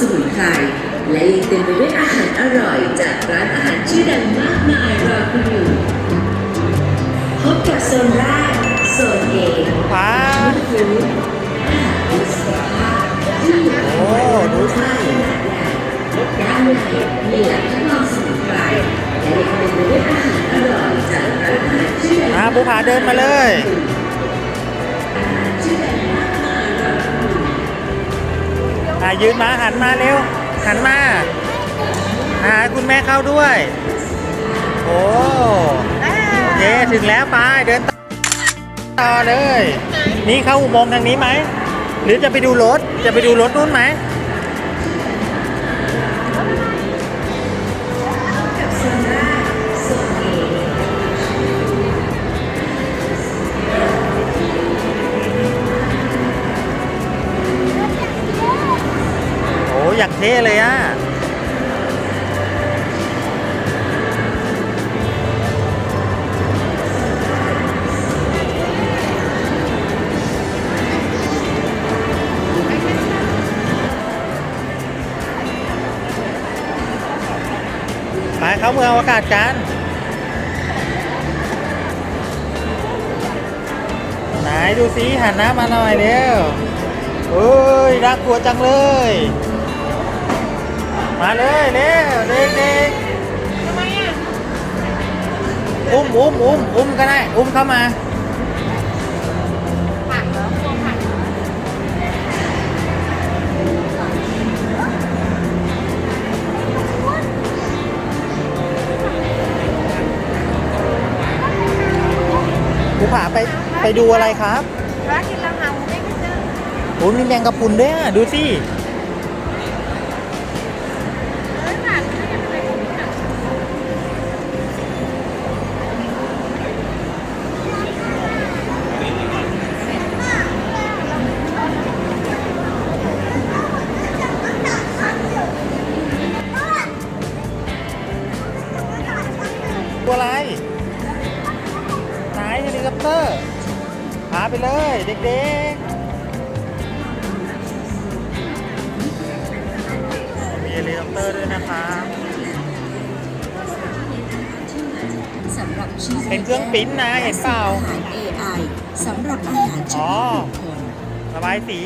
สมุนไพรและยังเต็มไปด้วยอาหารอร่อย จากร้านอาหารชื่อดังมากมายรอคุณอยู่พบกับโซนแรกโซนเอว้าฟู้ดอาหารเพื่อสุขภาพที่มีโอ้ดูสิด้านในมีหลายทดลองสมุนไพรและยังเต็มไปด้วยอาหารอร่อยจากร้านอาหารชื่อดังอ่าภูผาเดินมาเลย ยืนมาหันมาเร็ว หันมาหาคุณแม่เข้าด้วย โอ้โอเคถึงแล้วไปเดินต่อเลย นี่เข้าอุโมงค์ทางนี้ไหม หรือจะไปดูรถ จะไปดูรถนู้นไหม ท่เลยอะไปเข้าเมืองอวกาศกันไหนดูสิหันหน้ามาหน่อยเร็วเอ้ยน่ากลัวจังเลย มาเลยเร็วเด็กๆทำไมอะอุ้มอุ้มอุ้มอุ้มก็ได้ อุ้มเข้ามาภูผาไปไปดูอะไรครับร้านกินราคาหมูเด้งไม่เจอโอ้มีแมงกะพรุนด้วยอะ ดูสิ เลยเด็กๆ มีเฮลิคอปเตอร์ด้วยนะครับสำหรับชีสเป็นเครื่องปริ้นนะเห็นเปล่าอาหาร AI สำหรับอาหารเฉอ๋อพาะบุคคลระบายสี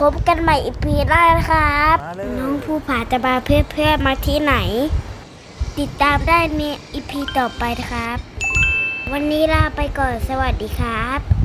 พบกันใหม่อีพีหน้านะครับ มาเลย น้องภูผาจะมาเพื่อนๆมาที่ไหน ติดตามได้ในอีพีต่อไปนะครับ วันนี้ลาไปก่อนสวัสดีครับ